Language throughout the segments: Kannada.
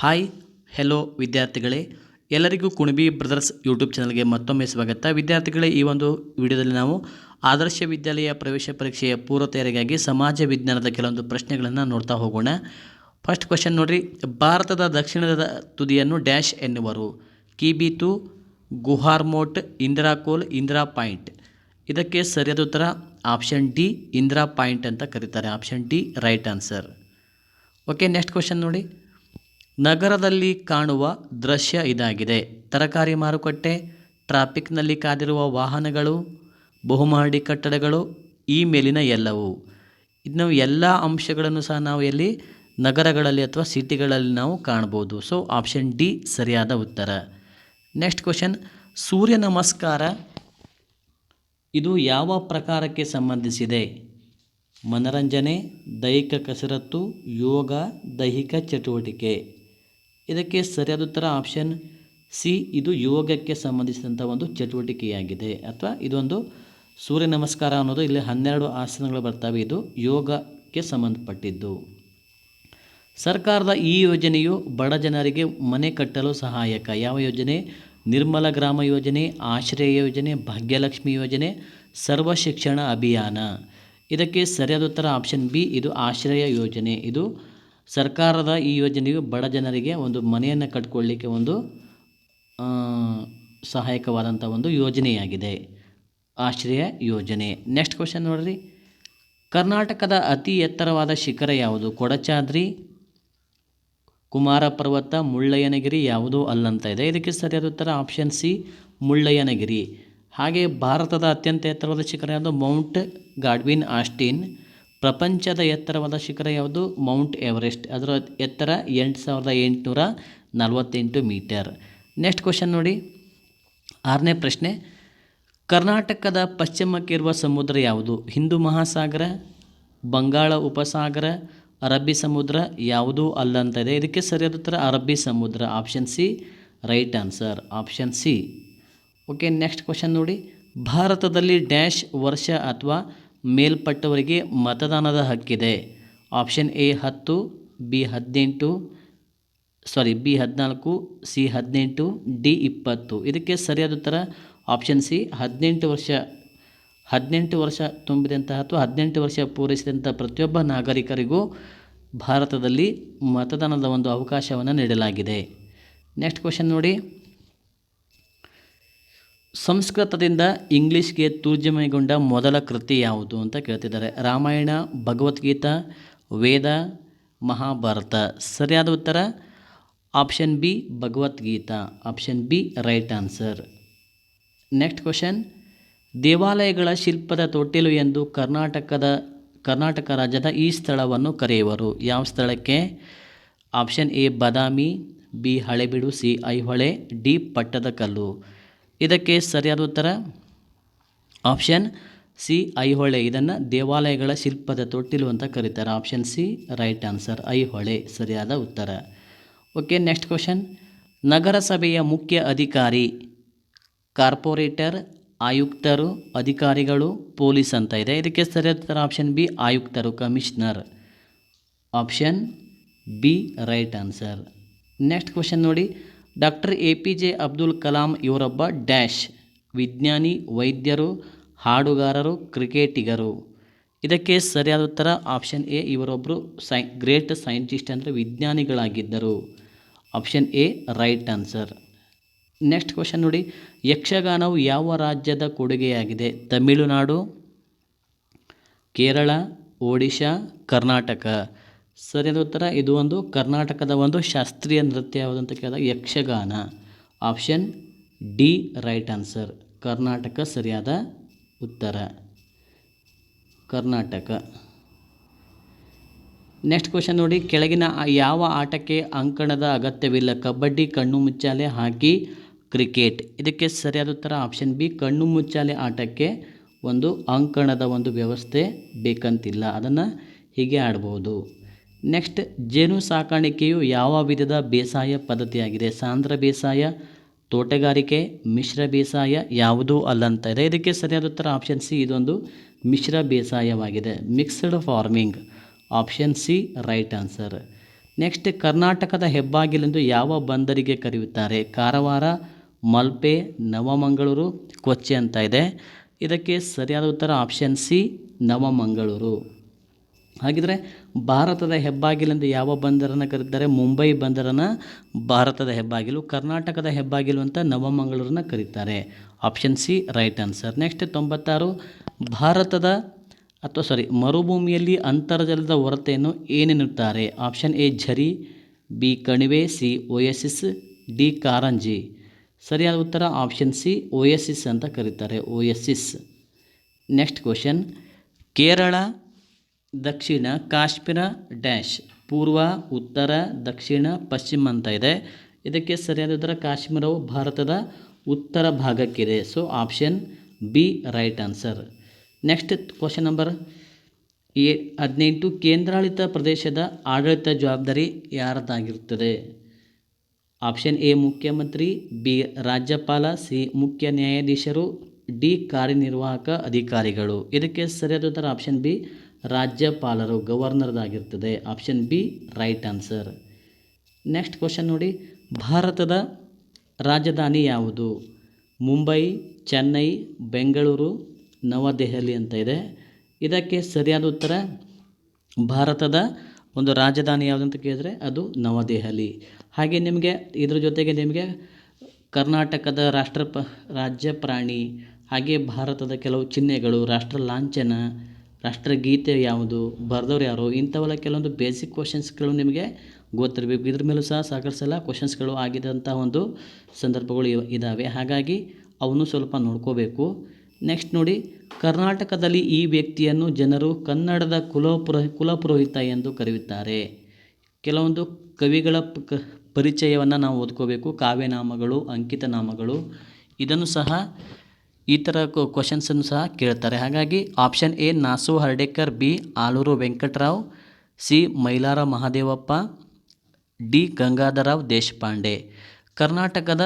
ಹಾಯ್ ಹೆಲೋ ವಿದ್ಯಾರ್ಥಿಗಳೇ. ಎಲ್ಲರಿಗೂ ಕುಣಬಿ ಬ್ರದರ್ಸ್ ಯೂಟ್ಯೂಬ್ ಚಾನಲ್ಗೆ ಮತ್ತೊಮ್ಮೆ ಸ್ವಾಗತ. ವಿದ್ಯಾರ್ಥಿಗಳೇ, ಈ ಒಂದು ವಿಡಿಯೋದಲ್ಲಿ ನಾವು ಆದರ್ಶ ವಿದ್ಯಾಲಯ ಪ್ರವೇಶ ಪರೀಕ್ಷೆಯ ಪೂರ್ವ ತಯಾರಿಗಾಗಿ ಸಮಾಜ ವಿಜ್ಞಾನದ ಕೆಲವೊಂದು ಪ್ರಶ್ನೆಗಳನ್ನು ನೋಡ್ತಾ ಹೋಗೋಣ. ಫಸ್ಟ್ ಕ್ವಶನ್ ನೋಡಿರಿ. ಭಾರತದ ದಕ್ಷಿಣದ ತುದಿಯನ್ನು ಡ್ಯಾಶ್ ಎನ್ನುವರು. ಕಿಬೀತು, ಗುಹಾರ್ಮೋಟ್ ಇಂದಿರಾ ಕೋಲ್ ಇಂದಿರಾ ಪಾಯಿಂಟ್. ಇದಕ್ಕೆ ಸರಿಯಾದ ಉತ್ತರ ಆಪ್ಷನ್ ಡಿ, ಇಂದಿರಾ ಪಾಯಿಂಟ್ ಅಂತ ಕರೀತಾರೆ. Option D, right answer. Okay next question ನೋಡಿ. ನಗರದಲ್ಲಿ ಕಾಣುವ ದೃಶ್ಯ ಇದಾಗಿದೆ. ತರಕಾರಿ ಮಾರುಕಟ್ಟೆ, ಟ್ರಾಫಿಕ್ನಲ್ಲಿ ಕಾದಿರುವ ವಾಹನಗಳು, ಬಹುಮಹಡಿ ಕಟ್ಟಡಗಳು ಈ ಮೇಲಿನ ಎಲ್ಲವು. ಇನ್ನು ಎಲ್ಲ ಅಂಶಗಳನ್ನು ಸಹ ನಾವು ಎಲ್ಲಿ ನಗರಗಳಲ್ಲಿ ಅಥವಾ ಸಿಟಿಗಳಲ್ಲಿ ನಾವು ಕಾಣ್ಬೋದು ಸೊ ಆಪ್ಷನ್ ಡಿ ಸರಿಯಾದ ಉತ್ತರ. ನೆಕ್ಸ್ಟ್ ಕ್ವಶನ್ ಸೂರ್ಯ ನಮಸ್ಕಾರ. ಇದು ಯಾವ ಪ್ರಕಾರಕ್ಕೆ ಸಂಬಂಧಿಸಿದೆ? ಮನರಂಜನೆ, ದೈಹಿಕ ಕಸರತ್ತು, ಯೋಗ, ದೈಹಿಕ ಚಟುವಟಿಕೆ. ಇದಕ್ಕೆ ಸರಿಯಾದ ಉತ್ತರ ಆಪ್ಷನ್ ಸಿ ಇದು ಯೋಗಕ್ಕೆ ಸಂಬಂಧಿಸಿದಂಥ ಒಂದು ಚಟುವಟಿಕೆಯಾಗಿದೆ. ಅಥವಾ ಇದೊಂದು ಸೂರ್ಯ ನಮಸ್ಕಾರ ಅನ್ನೋದು ಇಲ್ಲಿ ಹನ್ನೆರಡು ಆಸನಗಳು ಬರ್ತವೆ. ಇದು ಯೋಗಕ್ಕೆ ಸಂಬಂಧಪಟ್ಟಿದ್ದು. ಸರ್ಕಾರದ ಈ ಯೋಜನೆಯು ಬಡ ಜನರಿಗೆ ಮನೆ ಕಟ್ಟಲು ಸಹಾಯಕ. ಯಾವ ಯೋಜನೆ? ನಿರ್ಮಲ ಗ್ರಾಮ ಯೋಜನೆ, ಆಶ್ರಯ ಯೋಜನೆ, ಭಾಗ್ಯಲಕ್ಷ್ಮಿ ಯೋಜನೆ, ಸರ್ವ ಶಿಕ್ಷಣ ಅಭಿಯಾನ. ಇದಕ್ಕೆ ಸರಿಯಾದ ಉತ್ತರ ಆಪ್ಷನ್ ಬಿ ಇದು ಆಶ್ರಯ ಯೋಜನೆ. ಇದು ಸರ್ಕಾರದ ಈ ಯೋಜನೆಯು ಬಡ ಜನರಿಗೆ ಒಂದು ಮನೆಯನ್ನು ಕಟ್ಕೊಳ್ಳಿಕ್ಕೆ ಒಂದು ಸಹಾಯಕವಾದಂಥ ಒಂದು ಯೋಜನೆಯಾಗಿದೆ. ಆಶ್ರಯ ಯೋಜನೆ. ನೆಕ್ಸ್ಟ್ ಕ್ವಶನ್ ನೋಡ್ರಿ. ಕರ್ನಾಟಕದ ಅತಿ ಎತ್ತರವಾದ ಶಿಖರ ಯಾವುದು? ಕೊಡಚಾದ್ರಿ ಕುಮಾರ ಪರ್ವತ ಮುಳ್ಳಯ್ಯನಗಿರಿ ಯಾವುದೂ ಅಲ್ಲಂತ ಇದೆ. ಇದಕ್ಕೆ ಸರಿಯಾದ ಉತ್ತರ ಆಪ್ಷನ್ ಸಿ ಮುಳ್ಳಯ್ಯನಗಿರಿ. ಹಾಗೆ ಭಾರತದ ಅತ್ಯಂತ ಎತ್ತರವಾದ ಶಿಖರ ಯಾವುದು? ಮೌಂಟ್ ಗಾಡ್ವಿನ್ ಆಸ್ಟಿನ್ ಪ್ರಪಂಚದ ಎತ್ತರವಾದ ಶಿಖರ ಯಾವುದು? Mount Everest. ಅದರ ಎತ್ತರ ಎಂಟು ಸಾವಿರದ ಎಂಟುನೂರ ನಲವತ್ತೆಂಟು ಮೀಟರ್. ನೆಕ್ಸ್ಟ್ ಕ್ವಶನ್ ನೋಡಿ. ಆರನೇ ಪ್ರಶ್ನೆ. ಕರ್ನಾಟಕದ ಪಶ್ಚಿಮಕ್ಕಿರುವ ಸಮುದ್ರ ಯಾವುದು? ಹಿಂದೂ ಮಹಾಸಾಗರ, ಬಂಗಾಳ ಉಪಸಾಗರ, ಅರಬ್ಬಿ ಸಮುದ್ರ ಯಾವುದೂ ಅಲ್ಲ ಅಂತ ಇದೆ. ಇದಕ್ಕೆ ಸರಿಯಾದ ಉತ್ತರ ಅರಬ್ಬಿ ಸಮುದ್ರ. Option C, right answer. Option C. Okay, next question ನೋಡಿ. ಭಾರತದಲ್ಲಿ ಡ್ಯಾಶ್ ವರ್ಷ ಅಥವಾ ಮೇಲ್ಪಟ್ಟವರಿಗೆ ಮತದಾನದ ಹಕ್ಕಿದೆ. ಆಪ್ಷನ್ ಎ ಹತ್ತು, ಬಿ ಹದಿನೆಂಟು, ಸಾರಿ, ಬಿ ಹದಿನಾಲ್ಕು, ಸಿ ಹದಿನೆಂಟು, ಡಿ ಇಪ್ಪತ್ತು. ಇದಕ್ಕೆ ಸರಿಯಾದ ಉತ್ತರ ಆಪ್ಷನ್ ಸಿ ಹದಿನೆಂಟು ವರ್ಷ ಹದಿನೆಂಟು ವರ್ಷ ತುಂಬಿದಂತಹ ಅಥವಾ ಹದಿನೆಂಟು ವರ್ಷ ಪೂರೈಸಿದಂಥ ಪ್ರತಿಯೊಬ್ಬ ನಾಗರಿಕರಿಗೂ ಭಾರತದಲ್ಲಿ ಮತದಾನದ ಒಂದು ಅವಕಾಶವನ್ನು ನೀಡಲಾಗಿದೆ. ನೆಕ್ಸ್ಟ್ ಕ್ವಶನ್ ನೋಡಿ. ಸಂಸ್ಕೃತದಿಂದ ಇಂಗ್ಲೀಷ್ಗೆ ತೂರ್ಜಮೆಗೊಂಡ ಮೊದಲ ಕೃತಿ ಯಾವುದು ಅಂತ ಕೇಳ್ತಿದ್ದಾರೆ. ರಾಮಾಯಣ, ಭಗವದ್ಗೀತ, ವೇದ, ಮಹಾಭಾರತ. ಸರಿಯಾದ ಉತ್ತರ? Option B, Bhagavad Gita. Option B, right answer. Next question. ದೇವಾಲಯಗಳ ಶಿಲ್ಪದ ತೊಟ್ಟಿಲು ಎಂದು ಕರ್ನಾಟಕದ, ಕರ್ನಾಟಕ ರಾಜ್ಯದ ಈ ಸ್ಥಳವನ್ನು ಕರೆಯುವರು. ಯಾವ ಸ್ಥಳಕ್ಕೆ? Option A, Badami, B, Halebidu, C, Aihole, D, Pattadakal. ಇದಕ್ಕೆ ಸರಿಯಾದ ಉತ್ತರ? Option C, Aihole. ಇದನ್ನು ದೇವಾಲಯಗಳ ಶಿಲ್ಪದ ತೊಟ್ಟಿಲು ಅಂತ ಕರೀತಾರೆ. Option C, right answer, Aihole. ಸರಿಯಾದ ಉತ್ತರ. Okay, next question. ನಗರಸಭೆಯ ಮುಖ್ಯ ಅಧಿಕಾರಿ, ಕಾರ್ಪೊರೇಟರ್, ಆಯುಕ್ತರು, ಅಧಿಕಾರಿಗಳು, ಪೊಲೀಸ್ ಅಂತ ಇದೆ. ಇದಕ್ಕೆ ಸರಿಯಾದ ಉತ್ತರ ಆಪ್ಷನ್ ಬಿ, ಆಯುಕ್ತರು, commissioner. Option B, right answer. Next question ನೋಡಿ. Doctor A P J Abdul Kalam ಇವರೊಬ್ಬ dash, ವಿಜ್ಞಾನಿ, ವೈದ್ಯರು, ಹಾಡುಗಾರರು, ಕ್ರಿಕೆಟಿಗರು. ಇದಕ್ಕೆ ಸರಿಯಾದ ಉತ್ತರ ಆಪ್ಷನ್ ಎ ಇವರೊಬ್ಬರು ಸೈ, ಗ್ರೇಟ್ ಸೈಂಟಿಸ್ಟ್ ಅಂದರೆ ವಿಜ್ಞಾನಿಗಳಾಗಿದ್ದರು. Option A, right answer. Next question ನೋಡಿ, ಯಕ್ಷಗಾನವು ಯಾವ ರಾಜ್ಯದ ಕೊಡುಗೆಯಾಗಿದೆ? ತಮಿಳುನಾಡು, ಕೇರಳ, ಒಡಿಶಾ, ಕರ್ನಾಟಕ. ಸರಿಯಾದ ಉತ್ತರ, ಇದು ಒಂದು ಕರ್ನಾಟಕದ ಒಂದು ಶಾಸ್ತ್ರೀಯ ನೃತ್ಯ ಯಾವುದಂತ ಕೇಳಿದಾಗ Yakshagana. Option D, right answer. Karnataka ಸರಿಯಾದ ಉತ್ತರ. ಕರ್ನಾಟಕ. ನೆಕ್ಸ್ಟ್ ಕ್ವಶನ್ ನೋಡಿ, ಕೆಳಗಿನ ಯಾವ ಆಟಕ್ಕೆ ಅಂಕಣದ ಅಗತ್ಯವಿಲ್ಲ? ಕಬಡ್ಡಿ, ಕಣ್ಣು ಮುಚ್ಚಾಲೆ, ಹಾಕಿ, ಕ್ರಿಕೆಟ್. ಇದಕ್ಕೆ ಸರಿಯಾದ ಉತ್ತರ, ಆಪ್ಷನ್ ಬಿ, ಕಣ್ಣು ಮುಚ್ಚಾಲೆ ಆಟಕ್ಕೆ ಒಂದು ಅಂಕಣದ ಒಂದು ವ್ಯವಸ್ಥೆ ಬೇಕಂತಿಲ್ಲ. ಅದನ್ನು ಹೀಗೆ ಆಡ್ಬೋದು. ನೆಕ್ಸ್ಟ್, ಜೇನು ಸಾಕಾಣಿಕೆಯು ಯಾವ ವಿಧದ ಬೇಸಾಯ ಪದ್ಧತಿಯಾಗಿದೆ? ಸಾಂದ್ರ ಬೇಸಾಯ, ತೋಟಗಾರಿಕೆ, ಮಿಶ್ರ ಬೇಸಾಯ ಯಾವುದೂ ಅಲ್ಲಂತ. ಇದೆ. ಇದಕ್ಕೆ ಸರಿಯಾದ ಉತ್ತರ ಆಪ್ಷನ್ ಸಿ ಇದೊಂದು ಮಿಶ್ರ ಬೇಸಾಯವಾಗಿದೆ. Mixed farming option C right answer next, ಕರ್ನಾಟಕದ ಹೆಬ್ಬಾಗಿಲೆಂದು ಯಾವ ಬಂದರಿಗೆ ಕರೆಯುತ್ತಾರೆ? ಕಾರವಾರ, ಮಲ್ಪೆ, ನವಮಂಗಳೂರು, ಕೊಚ್ಚೆ ಅಂತ ಇದೆ. ಇದಕ್ಕೆ ಸರಿಯಾದ ಉತ್ತರ ಆಪ್ಷನ್ ಸಿ ನವಮಂಗಳೂರು. ಹಾಗಿದ್ರೆ ಭಾರತದ ಹೆಬ್ಬಾಗಿಲೆಂದು ಯಾವ ಬಂದರನ್ನು ಕರೀತಾರೆ? ಮುಂಬೈ ಬಂದರನ್ನು ಭಾರತದ ಹೆಬ್ಬಾಗಿಲು, ಕರ್ನಾಟಕದ ಹೆಬ್ಬಾಗಿಲು ಅಂತ ನವಮಂಗಳೂರನ್ನ ಕರೀತಾರೆ. Option C right answer next ತೊಂಬತ್ತಾರು, ಭಾರತದ ಅಥವಾ ಸಾರಿ ಮರುಭೂಮಿಯಲ್ಲಿ ಅಂತರ್ಜಲದ ಹೊರತೆಯನ್ನು ಏನೆನ್ನುತ್ತಾರೆ? ಆಪ್ಷನ್ ಎ ಝರಿ ಬಿ ಕಣಿವೆ ಸಿ ಓಯಸಿಸ್ ಡಿ ಕಾರಂಜಿ. ಸರಿಯಾದ ಉತ್ತರ ಆಪ್ಷನ್ ಸಿ ಓಯಸಿಸ್ ಅಂತ ಕರೀತಾರೆ. ಓಯಸಿಸ್ ನೆಕ್ಸ್ಟ್ ಕ್ವಶನ್ ಕೇರಳ ದಕ್ಷಿಣ ಕಾಶ್ಮೀರ ಡ್ಯಾಶ್, ಪೂರ್ವ, ಉತ್ತರ, ದಕ್ಷಿಣ, ಪಶ್ಚಿಮ ಅಂತ ಇದೆ. ಇದಕ್ಕೆ ಸರಿಯಾದ ಉತ್ತರ ಕಾಶ್ಮೀರವು ಭಾರತದ ಉತ್ತರ ಭಾಗಕ್ಕಿದೆ. So option B right answer next question number A, ಹದಿನೆಂಟು, ಕೇಂದ್ರಾಡಳಿತ ಪ್ರದೇಶದ ಆಡಳಿತ ಜವಾಬ್ದಾರಿ ಯಾರದಾಗಿರುತ್ತದೆ ಆಪ್ಷನ್ ಎ ಮುಖ್ಯಮಂತ್ರಿ ಬಿ, ರಾಜ್ಯಪಾಲ. ಸಿ, ಮುಖ್ಯ ನ್ಯಾಯಾಧೀಶರು. ಡಿ, ಕಾರ್ಯನಿರ್ವಾಹಕ ಅಧಿಕಾರಿಗಳು. ಇದಕ್ಕೆ ಸರಿಯಾದ ಉತ್ತರ ಆಪ್ಷನ್ ಬಿ ರಾಜ್ಯಪಾಲರು ಗವರ್ನರ್ದಾಗಿರ್ತದೆ. Option B, right answer. Next question ನೋಡಿ. ಭಾರತದ ರಾಜಧಾನಿ ಯಾವುದು? ಮುಂಬೈ, ಚೆನ್ನೈ, ಬೆಂಗಳೂರು, ನವದೆಹಲಿ ಅಂತ ಇದೆ. ಇದಕ್ಕೆ ಸರಿಯಾದ ಉತ್ತರ ಭಾರತದ ಒಂದು ರಾಜಧಾನಿ ಯಾವುದಂತ ಕೇಳಿದರೆ ಅದು ನವದೆಹಲಿ. ಹಾಗೆ ನಿಮಗೆ, ಇದ್ರ ಜೊತೆಗೆ ನಿಮಗೆ ಕರ್ನಾಟಕದ ರಾಷ್ಟ್ರ ಪ ರಾಜ್ಯ ಪ್ರಾಣಿ ಹಾಗೆ ಭಾರತದ ಕೆಲವು ಚಿಹ್ನೆಗಳು, ರಾಷ್ಟ್ರ ಲಾಂಛನ ರಾಷ್ಟ್ರಗೀತೆ ಯಾವುದು, ಬರೆದವ್ರು ಯಾರು, ಇಂಥವೆಲ್ಲ ಕೆಲವೊಂದು ಬೇಸಿಕ್ ಕ್ವಶನ್ಸ್ಗಳು ನಿಮಗೆ ಗೊತ್ತಿರಬೇಕು. ಇದ್ರ ಮೇಲೂ ಸಹ ಸಾಕಷ್ಟು ಸಲ ಕ್ವಶನ್ಸ್ಗಳು ಆಗಿದಂಥ ಒಂದು ಸಂದರ್ಭಗಳು ಇದ್ದಾವೆ ಹಾಗಾಗಿ ಅವನು ಸ್ವಲ್ಪ ನೋಡ್ಕೋಬೇಕು. ನೆಕ್ಸ್ಟ್ ನೋಡಿ, ಕರ್ನಾಟಕದಲ್ಲಿ ಈ ವ್ಯಕ್ತಿಯನ್ನು ಜನರು ಕನ್ನಡದ ಕುಲಪುರ ಕುಲಪುರೋಹಿತ ಎಂದು ಕರೆಯುತ್ತಾರೆ. ಕೆಲವೊಂದು ಕವಿಗಳ ಕ, ಪರಿಚಯವನ್ನು ನಾವು ಓದ್ಕೋಬೇಕು. ಕಾವ್ಯನಾಮಗಳು ಅಂಕಿತ ನಾಮಗಳು ಇದನ್ನು ಸಹ ಈ ಥರ ಕ್ವಶನ್ಸನ್ನು ಸಹ ಕೇಳ್ತಾರೆ. ಹಾಗಾಗಿ option A Nasu Hardekar B Alur Venkatrao C Mailara Mahadevappa D Gangadharrao Deshpande. ಕರ್ನಾಟಕದ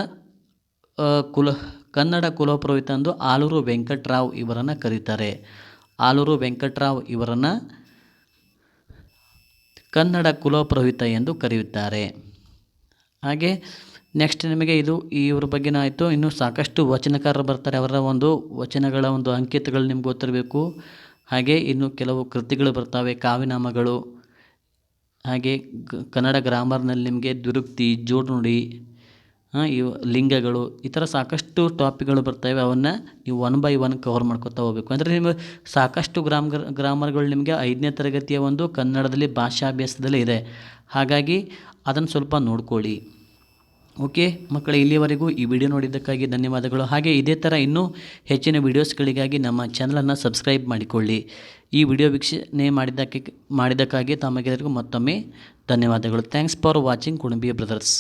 ಕುಲ, ಕನ್ನಡ ಕುಲಪುರೋಹಿತ ಎಂದು ಆಲೂರು ವೆಂಕಟರಾವ್ ಇವರನ್ನು ಕರೀತಾರೆ. ಆಲೂರು ವೆಂಕಟರಾವ್ ಇವರನ್ನು ಕನ್ನಡ ಕುಲಪುರೋಹಿತ ಎಂದು ಕರೆಯುತ್ತಾರೆ. ಹಾಗೆ ನೆಕ್ಸ್ಟ್ ನಿಮಗೆ ಇದು ಇವ್ರ ಬಗ್ಗೆ ಆಯಿತು. ಇನ್ನು ಸಾಕಷ್ಟು ವಚನಕಾರರು ಬರ್ತಾರೆ. ಅವರ ಒಂದು ವಚನಗಳ ಒಂದು ಅಂಕಿತಗಳು ನಿಮ್ಗೆ ಗೊತ್ತಿರಬೇಕು. ಹಾಗೆ ಇನ್ನು ಕೆಲವು ಕೃತಿಗಳು ಬರ್ತವೆ. ಕಾವ್ಯನಾಮಗಳು. ಹಾಗೆ ಕನ್ನಡ ಗ್ರಾಮರ್ನಲ್ಲಿ ನಿಮಗೆ ದುರುಕ್ತಿ, ಜೋಡುನುಡಿ ಇವು ಲಿಂಗಗಳು, ಈ ಥರ ಸಾಕಷ್ಟು ಟಾಪಿಕ್ಗಳು ಬರ್ತವೆ. ಅವನ್ನು ನೀವು ಒನ್ ಬೈ ಒನ್ ಕವರ್ ಮಾಡ್ಕೊತಾ ಹೋಗ್ಬೇಕು. ಅಂದರೆ ನಿಮಗೆ ಸಾಕಷ್ಟು ಗ್ರಾಮ್, ಗ್ರಾಮರ್ಗಳು ನಿಮಗೆ ಐದನೇ ತರಗತಿಯ ಒಂದು ಕನ್ನಡದಲ್ಲಿ ಭಾಷಾಭ್ಯಾಸದಲ್ಲಿ ಇದೆ. ಹಾಗಾಗಿ ಅದನ್ನು ಸ್ವಲ್ಪ ನೋಡ್ಕೊಳ್ಳಿ. ಓಕೆ ಮಕ್ಕಳು, ಇಲ್ಲಿಯವರೆಗೂ ಈ ವಿಡಿಯೋ ನೋಡಿದ್ದಕ್ಕಾಗಿ ಧನ್ಯವಾದಗಳು. ಹಾಗೆ ಇದೇ ಥರ ಇನ್ನೂ ಹೆಚ್ಚಿನ ವಿಡಿಯೋಸ್ಗಳಿಗಾಗಿ ನಮ್ಮ ಚಾನಲನ್ನು ಸಬ್ಸ್ಕ್ರೈಬ್ ಮಾಡಿಕೊಳ್ಳಿ. ಈ ವಿಡಿಯೋ ವೀಕ್ಷಣೆ ಮಾಡಿದ್ದಕ್ಕೆ, ಮಾಡಿದ್ದಕ್ಕಾಗಿ ತಮಗೆಲ್ಲರಿಗೂ ಮತ್ತೊಮ್ಮೆ ಧನ್ಯವಾದಗಳು. ಥ್ಯಾಂಕ್ಸ್ ಫಾರ್ ವಾಚಿಂಗ್ ಕುಣಬಿಯ ಬ್ರದರ್ಸ್